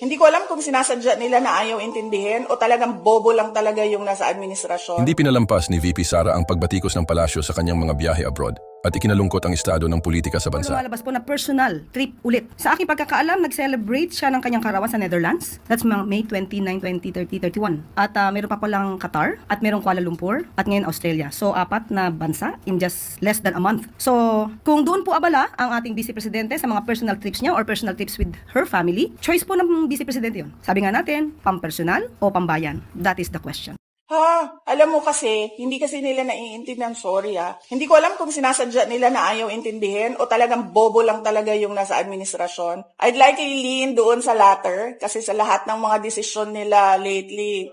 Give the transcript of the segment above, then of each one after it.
Hindi ko alam kung sinasadya nila na ayaw intindihin o talagang bobo lang talaga yung nasa administrasyon. Hindi pinalampas ni VP Sara ang pagbatikos ng palasyo sa kanyang mga biyahe abroad at ikinalungkot ang estado ng politika sa bansa. Lumalabas po na personal trip ulit. Sa aking pagkakaalam, nag-celebrate siya ng kanyang karawan sa Netherlands. That's May 29, 20, 30, 31. At ah, meron pa palang Qatar, at merong Kuala Lumpur, at ngayon Australia. So, apat na bansa in just less than a month. So, kung doon po abala ang ating Vice Presidente sa mga personal trips niya or personal trips with her family, choice po ng Vice Presidente yun. Sabi nga natin, pampersonal o pambayan? That is the question. Ha, alam mo kasi, hindi kasi nila naiintindihan, sorry ah. Hindi ko alam kung sinasadya nila na ayaw intindihin o talagang bobo lang talaga yung nasa administrasyon. I'd like to lean doon sa latter kasi sa lahat ng mga desisyon nila lately,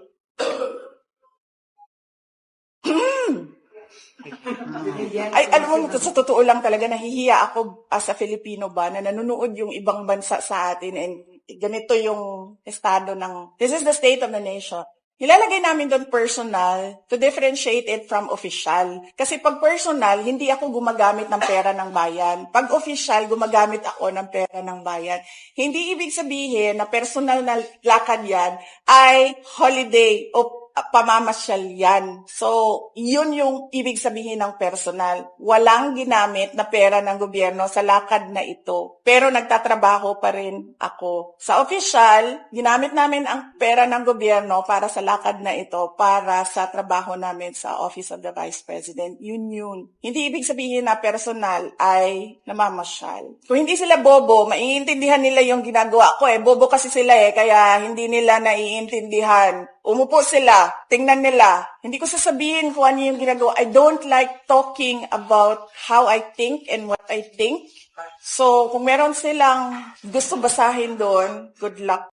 Ay, alam mo, sa totoo lang talaga, nahihiya ako as a Filipino ba, na nanonood yung ibang bansa sa atin and ganito yung estado ng, this is the state of the nation. Nilalagay namin doon personal to differentiate it from official. Kasi pag personal, hindi ako gumagamit ng pera ng bayan. Pag official, gumagamit ako ng pera ng bayan. Hindi ibig sabihin na personal na lakad yan ay holiday o pamamasyal yan. So, yun yung ibig sabihin ng personal. Walang ginamit na pera ng gobyerno sa lakad na ito. Pero nagtatrabaho pa rin ako. Sa official, ginamit namin ang pera ng gobyerno para sa lakad na ito, para sa trabaho namin sa Office of the Vice President. Yun yun. Hindi ibig sabihin na personal ay namamasyal. Kung hindi sila bobo, maiintindihan nila yung ginagawa ko eh. Bobo kasi sila eh, kaya hindi nila naiintindihan. Umupo sila, tingnan nila. Hindi ko sasabihin kung ano yung ginagawa. I don't like talking about how I think and what I think. So, kung meron silang gusto basahin doon, good luck